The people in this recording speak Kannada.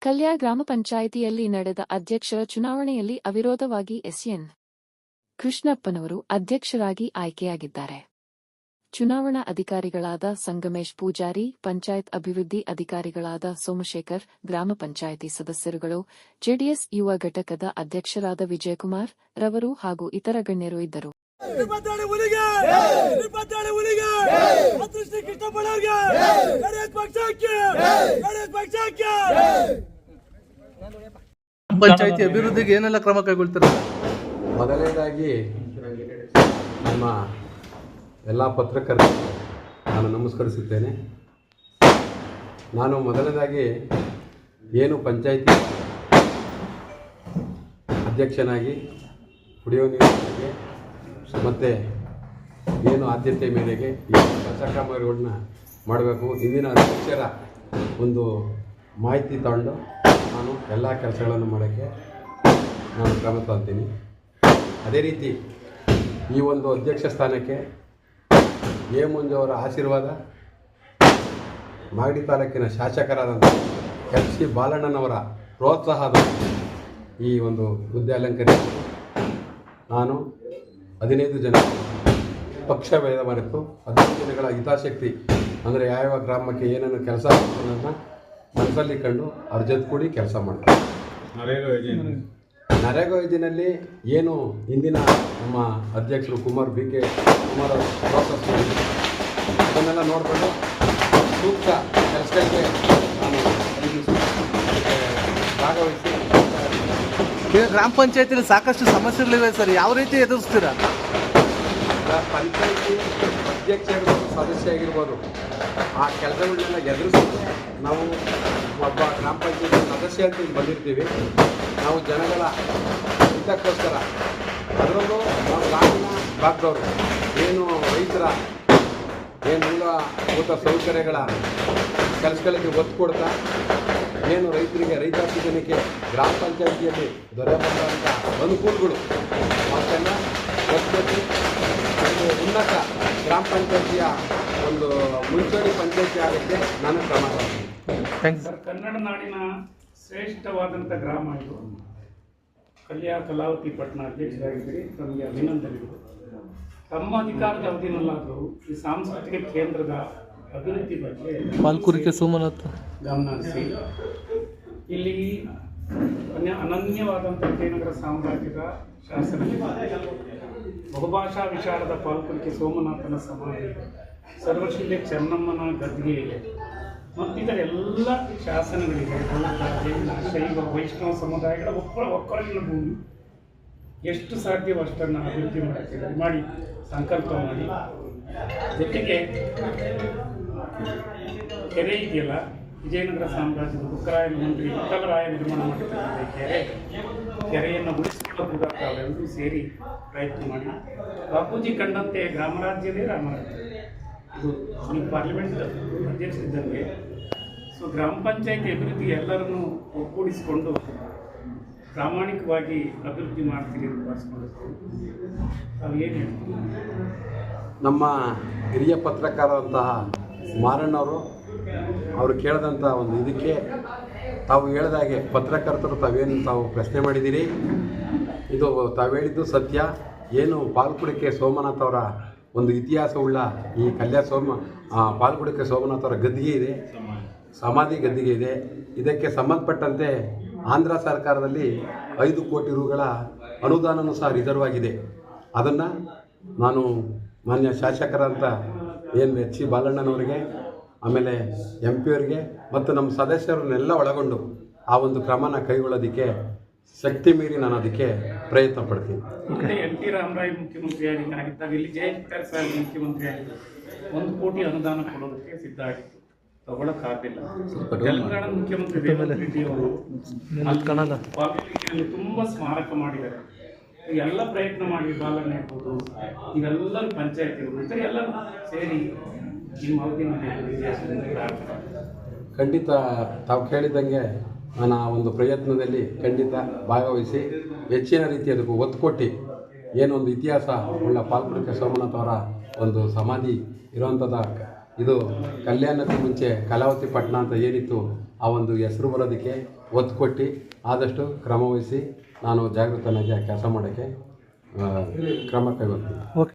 ಕಲ್ಯಾ ಗ್ರಾಮ ಪಂಚಾಯಿತಿಯಲ್ಲಿ ನಡೆದ ಅಧ್ಯಕ್ಷರ ಚುನಾವಣೆಯಲ್ಲಿ ಅವಿರೋಧವಾಗಿ ಎಸ್ಎನ್. ಕೃಷ್ಣಪ್ಪನವರು ಅಧ್ಯಕ್ಷರಾಗಿ ಆಯ್ಕೆಯಾಗಿದ್ದಾರೆ. ಚುನಾವಣಾ ಅಧಿಕಾರಿಗಳಾದ ಸಂಗಮೇಶ್ ಪೂಜಾರಿ, ಪಂಚಾಯತ್ ಅಭಿವೃದ್ಧಿ ಅಧಿಕಾರಿಗಳಾದ ಸೋಮಶೇಖರ್, ಗ್ರಾಮ ಪಂಚಾಯಿತಿ ಸದಸ್ಯರುಗಳು, ಜೆಡಿಎಸ್ ಯುವ ಘಟಕದ ಅಧ್ಯಕ್ಷರಾದ ವಿಜಯಕುಮಾರ್ ರವರು ಹಾಗೂ ಇತರ ಗಣ್ಯರು ಇದ್ದರು. ಇಪ್ಪತ್ತೇಳು ಹುಲಿಗೆ! ಇಪ್ಪತ್ತೇಳು ಹುಲಿಗೆ! ಅದೃಷ್ಟ ಕೃಷ್ಣಪ್ಪನವ್ರಿಗೆ ನಡೆಯಕ್ ಪಕ್ಷಕ್ಕೆ! ನಡೆಯಕ್ ಪಕ್ಷಕ್ಕೆ! ಪಂಚಾಯತಿ ಅಭಿವೃದ್ಧಿಗೆ ಏನೆಲ್ಲ ಕ್ರಮ ಕೈಗೊಳ್ತಾರೆ? ಮೊದಲನೇದಾಗಿ ನಮ್ಮ ಎಲ್ಲ ಪತ್ರಕರ್ತರು ನಾನು ನಮಸ್ಕರಿಸುತ್ತೇನೆ. ನಾನು ಮೊದಲನೇದಾಗಿ ಏನು ಪಂಚಾಯಿತಿ ಅಧ್ಯಕ್ಷನಾಗಿ ಕುಡಿಯೋ ನೀರಿಗೆ ಮತ್ತು ಏನು ಆದ್ಯತೆ ಮೇರೆಗೆ ಈ ಕೆಲಸ ಮಾಡಬೇಕು. ಇಂದಿನ ಅಧ್ಯಕ್ಷರ ಒಂದು ಮಾಹಿತಿ ತಗೊಂಡು ನಾನು ಎಲ್ಲ ಕೆಲಸಗಳನ್ನು ಮಾಡೋಕ್ಕೆ ನಾನು ಕ್ರಮ ತಗೊಳ್ತೀನಿ ಅದೇ ರೀತಿ ಈ ಒಂದು ಅಧ್ಯಕ್ಷ ಸ್ಥಾನಕ್ಕೆ ಎ ಮುಂಜವರ ಆಶೀರ್ವಾದ, ಮಾಗಡಿ ತಾಲೂಕಿನ ಶಾಸಕರಾದಂಥ ಎಚ್ ಸಿ ಬಾಲಣ್ಣನವರ ಪ್ರೋತ್ಸಾಹದ ಈ ಒಂದು ಹುದ್ದೆ ಅಲಂಕರಿಸಿ ನಾನು ಹದಿನೈದು ಜನ. ಪಕ್ಷ ಭೇದ ಮರೆತು ಹದಿನೈದು ಜನಗಳ ಹಿತಾಸಕ್ತಿ ಅಂದರೆ ಯಾವ್ಯಾವ ಗ್ರಾಮಕ್ಕೆ ಏನೇನು ಕೆಲಸ ಅನ್ನೋದನ್ನು ಮನಸ್ಸಲ್ಲಿ ಕಂಡು ಅರ್ಜತ್ ಕೂಡಿ ಕೆಲಸ ಮಾಡ್ತಾರೆ. ನರೇಗಾ ಯೋಜನೆಯಲ್ಲಿ ಏನು ಇಂದಿನ ನಮ್ಮ ಅಧ್ಯಕ್ಷರು Kumar B K Kumar process ಅದನ್ನೆಲ್ಲ ನೋಡಿಕೊಂಡು ಸೂಕ್ತ ಕೆಲಸಗಳಿಗೆ ನಾನು ಭಾಗವಹಿಸಿ ಗ್ರಾಮ ಪಂಚಾಯತಿಲಿ ಸಾಕಷ್ಟು ಸಮಸ್ಯೆಗಳಿವೆ ಸರ್. ಯಾವ ರೀತಿ ಎದುರಿಸ್ತೀರಾ? ಪಂಚಾಯತಿ ಅಧ್ಯಕ್ಷ ಆಗಿರ್ಬೋದು ಸದಸ್ಯ ಆಗಿರ್ಬೋದು ಆ ಕೆಲಸಗಳನ್ನೆಲ್ಲ ಎದುರಿಸಿ ನಾವು ಒಬ್ಬ ಗ್ರಾಮ ಪಂಚಾಯತಿ ಸದಸ್ಯ ಅಂತ ಬಂದಿರ್ತೀವಿ. ನಾವು ಜನಗಳ ಹಿತಕ್ಕೋಸ್ಕರ ಅದರಲ್ಲೂ ನಾವು ಗ್ರಾಮೀಣ ಭಾಗದವರು, ಏನು ರೈತರ, ಏನು ಊಟ ಸೌಕರ್ಯಗಳ ಕೆಲಸಗಳಿಗೆ ಒತ್ತು ಕೊಡ್ತಾ ಏನು ರೈತರಿಗೆ ರೈತಾಪಿ ಜನಕ್ಕೆ ಗ್ರಾಮ ಪಂಚಾಯಿತಿಯಲ್ಲಿ ದೊರೆಯಬಂದಂಥ ಅನುಕೂಲಗಳು. ಒತ್ತು ಒಂದು ಉನ್ನತ ಗ್ರಾಮ ಪಂಚಾಯಿತಿಯ ಒಂದು ಮುಂಚೂಣಿ ಪಂಚಾಯಿತಿ ಆಗೋಕ್ಕೆ ನಾನು ಕ್ರಮ ಸರ್ ಕನ್ನಡ ನಾಡಿನ ಶ್ರೇಷ್ಠವಾದಂಥ ಗ್ರಾಮ ಇದು. ಕಲ್ಯಾ ಕಲಾವತಿ ಪಟ್ಟಣ ಅಧ್ಯಕ್ಷರಾಗಿದ್ದೀರಿ. ತಮಗೆ ಅಭಿನಂದನೆಗಳು. ತಮ್ಮ ಅಧಿಕಾರದ ಅವಧಿನಲ್ಲಾದರೂ ಈ ಸಾಂಸ್ಕೃತಿಕ ಕೇಂದ್ರದ ಅಭಿವೃದ್ಧಿ ಬಗ್ಗೆ ಪಾಲ್ಕುರಿಕೆ ಸೋಮನಾಥ. ಗಮನ ಇಲ್ಲಿ ಅನನ್ಯವಾದಂಥ ವಿಜಯನಗರ ಸಾಮ್ರಾಜ್ಯದ ಶಾಸನ. ಬಹುಭಾಷಾ ವಿಚಾರದ ಪಾಲ್ಕುರಿಕೆ ಸೋಮನಾಥನ ಸಮಾಧಿ. ಸರ್ವಶಿಲೆ ಚೆನ್ನಮ್ಮನ ಗದ್ದಿಗೆ ಇದೆ ಮತ್ತಿತರ ಎಲ್ಲ ಶಾಸನಗಳಿವೆ. ಶೈವ, ವೈಷ್ಣವ ಸಮುದಾಯಗಳ ಒಕ್ಕಳ ಒಕ್ಕಲಿನ ಭೂಮಿ. ಎಷ್ಟು ಸಾಧ್ಯವೋ ಅಷ್ಟನ್ನು ಅಭಿವೃದ್ಧಿ ಮಾಡಿ, ಸಂಕಲ್ಪ ಮಾಡಿ. ಜೊತೆಗೆ ಕೆರೆ ಇದೆಯಲ್ಲ, ವಿಜಯನಗರ ಸಾಮ್ರಾಜ್ಯದ ಬುಕ್ಕರಾಯನ ಮಂತ್ರಿ ವಿಠಲರಾಯ ನಿರ್ಮಾಣ ಈ ಕೆರೆ. ಕೆರೆಯನ್ನು ಉಳಿಸಿಕೊಳ್ಳೋ ಕೂಡ ತಾವೆಲ್ಲರೂ ಸೇರಿ ಪ್ರಯತ್ನ ಮಾಡಿ ಬಾಪೂಜಿ ಕಂಡಂತೆ ಗ್ರಾಮರಾಜ್ಯವೇ ರಾಮರಾಜ್ಯ. ಇದು ನೀವು ಪಾರ್ಲಿಮೆಂಟ್ ಅಧ್ಯಕ್ಷರಿದ್ದಂಗೆ ಸೊ ಗ್ರಾಮ ಪಂಚಾಯತಿ ಅಭಿವೃದ್ಧಿ ಎಲ್ಲರನ್ನು ಒಗ್ಗೂಡಿಸಿಕೊಂಡು ಪ್ರಾಮಾಣಿಕವಾಗಿ ಅಭಿವೃದ್ಧಿ ಮಾಡ್ತೀರಿ ಅಂತ ಭಾವಿಸ್ಕೊಂಡಿರ್ತೀವಿ. ತಾವು ಏನು ಹೇಳ್ತೀವಿ ನಮ್ಮ ಹಿರಿಯ ಪತ್ರಕಾರರಂತಹ ಮಾರಣ್ಣವರು, ಅವರು ಕೇಳಿದಂಥ ಒಂದು ಇದಕ್ಕೆ ತಾವು ಹೇಳಿದಾಗೆ ಪತ್ರಕರ್ತರು ತಾವೇನು ತಾವು ಪ್ರಶ್ನೆ ಮಾಡಿದ್ದೀರಿ? ಇದು ತಾವು ಹೇಳಿದ್ದು ಸತ್ಯ. ಏನು ಪಾಲ್ಕುಡಿಕೆ ಸೋಮನಾಥ್ ಅವರ ಒಂದು ಇತಿಹಾಸವುಳ್ಳ ಈ ಕಲ್ಯಾಣ ಸೋಮ ಪಾಲ್ಕುಡಿಕೆ ಸೋಮನಾಥ್ ಅವರ ಗದ್ದಿಗೆ ಇದೆ. ಸಮಾಧಿ ಗದ್ದಿಗೆ ಇದೆ. ಇದಕ್ಕೆ ಸಂಬಂಧಪಟ್ಟಂತೆ ಆಂಧ್ರ ಸರ್ಕಾರದಲ್ಲಿ ಐದು ಕೋಟಿ ರುಗಳ ಅನುದಾನವೂ ಸಹ ರಿಸರ್ವ್ ಆಗಿದೆ. ಅದನ್ನು ನಾನು ಮಾನ್ಯ ಶಾಸಕರಂತ ಏನು ಎಚ್ ಸಿ ಬಾಲಣ್ಣನವರಿಗೆ ಆಮೇಲೆ ಎಂ ಪಿ ಅವರಿಗೆ ಮತ್ತು ನಮ್ಮ ಸದಸ್ಯರನ್ನೆಲ್ಲ ಒಳಗೊಂಡು ಆ ಒಂದು ಕ್ರಮನ ಕೈಗೊಳ್ಳೋದಕ್ಕೆ ಶಕ್ತಿ ಮೀರಿ ನಾನು ಅದಕ್ಕೆ ಪ್ರಯತ್ನ ಪಡ್ತೀನಿ. ಎನ್ ಟಿ ರಾಮರಾಯ್ ಮುಖ್ಯಮಂತ್ರಿ ಆಗಿದ್ದಾಗ ಇಲ್ಲಿ ಜಯಶಂಕರ್ ಸರ್ ಮುಖ್ಯಮಂತ್ರಿ ಆಗಿದ್ದಾಗ ಒಂದು ಕೋಟಿ ಅನುದಾನ ಕೊಡೋದಕ್ಕೆ ಸಿದ್ಧ ಆಗಿತ್ತು ತಗೊಳಕ್ಕಾಗಲಿಲ್ಲ ತೆಲಂಗಾಣ ಮುಖ್ಯಮಂತ್ರಿ ರೇವಂತ್ ರೆಡ್ಡಿ ಅವರು ತುಂಬಾ ಸ್ಮಾರಕ ಮಾಡಿದ್ದಾರೆ. ಎಲ್ಲ ಪ್ರಯತ್ನ ಮಾಡಿ ಪಾಲನೆ ಇರ್ಬೋದು ಇವೆಲ್ಲರೂ ಪಂಚಾಯತಿ ಇರ್ಬೋದು ಎಲ್ಲರೂ ಸೇರಿ ನಿಮ್ಮ ಅವಧಿನಲ್ಲಿ ಖಂಡಿತ ತಾವು ಕೇಳಿದಂಗೆ ನಾನು ಆ ಒಂದು ಪ್ರಯತ್ನದಲ್ಲಿ ಖಂಡಿತ ಭಾಗವಹಿಸಿ ಹೆಚ್ಚಿನ ರೀತಿ ಅದಕ್ಕೆ ಒತ್ತು ಕೊಟ್ಟು ಏನೊಂದು ಇತಿಹಾಸ ಉಳ್ಳ ಪಾಲ್ಪುಡಿಕೆ ಸೋಮನಾಥ್ ಅವರ ಒಂದು ಸಮಾಧಿ ಇರುವಂಥದ್ದು ಇದು ಕಲ್ಯಾಣಕ್ಕೂ ಮುಂಚೆ ಕಲಾವತಿ ಪಟ್ಟಣ ಅಂತ ಏನಿತ್ತು ಆ ಒಂದು ಹೆಸರು ಬರೋದಕ್ಕೆ ಒತ್ತು ಕೊಟ್ಟು ಆದಷ್ಟು ಕ್ರಮವಹಿಸಿ ನಾನು ಜಾಗೃತನಾಗಿ ಆ ಕೆಲಸ ಮಾಡೋಕ್ಕೆ ಕ್ರಮ ಕೈಗೊಳ್ತೀನಿ.